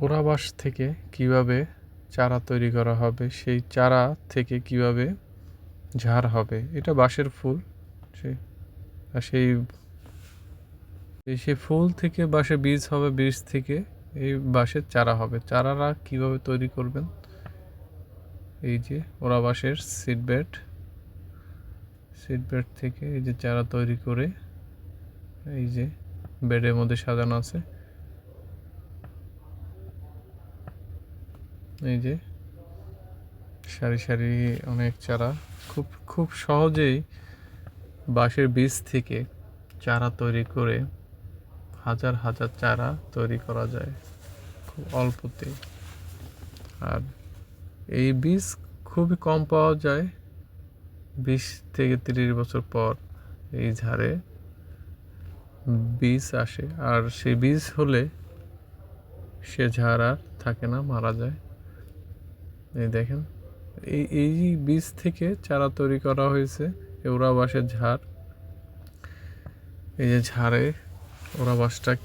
ওরাবাস থেকে কীভাবে চারা তৈরি করা হবে, সেই চারা থেকে কীভাবে ঝাড় হবে, এটা বাঁশের ফুল সেই সেই সেই ফুল থেকে বাঁশে বীজ হবে, বীজ থেকে এই বাঁশের চারা হবে। চারারা কীভাবে তৈরি করবেন? এই যে ওরা বাঁশের সিড বেড সিড বেড থেকে এই যে চারা তৈরি করে এই যে বেডের মধ্যে সাজানো আছে। এই যে, সারি সারি অনেক চারা। খুব খুব সহজেই বাঁশের বীজ থেকে চারা তৈরি করে হাজার হাজার চারা তৈরি করা যায় খুব অল্পতে। আর এই বীজ খুবই কম পাওয়া যায়। বিশ থেকে তিরিশ বছর পর এই ঝাড়ে বীজ আসে। আর সেই বীজ হলে সে ঝাড় আর থাকে না, মারা যায়। এই দেখেন, এই এই বীজ থেকে চারা তৈরি করা হয়েছে ওরা বাঁশের ঝাড়। এই যে ঝাড়ে ওরা বাঁশটা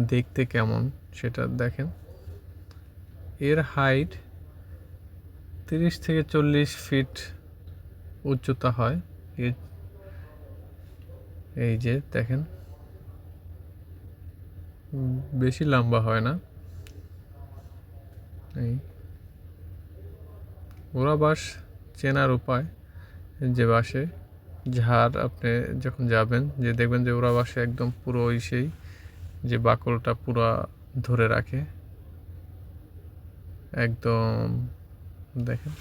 দেখতে কেমন সেটা দেখেন। এর হাইট তিরিশ থেকে চল্লিশ ফিট উচ্চতা হয়। এ- এই যে দেখেন, বেশি লম্বা হয় না। এই ওরা বাস চেনার উপায় যে বাসে ঝাড় আপনি যখন যাবেন, যে দেখবেন যে ওরা বাসে একদম পুরো ওই সেই যে বাকলটা পুরো ধরে রাখে। একদম, দেখেন।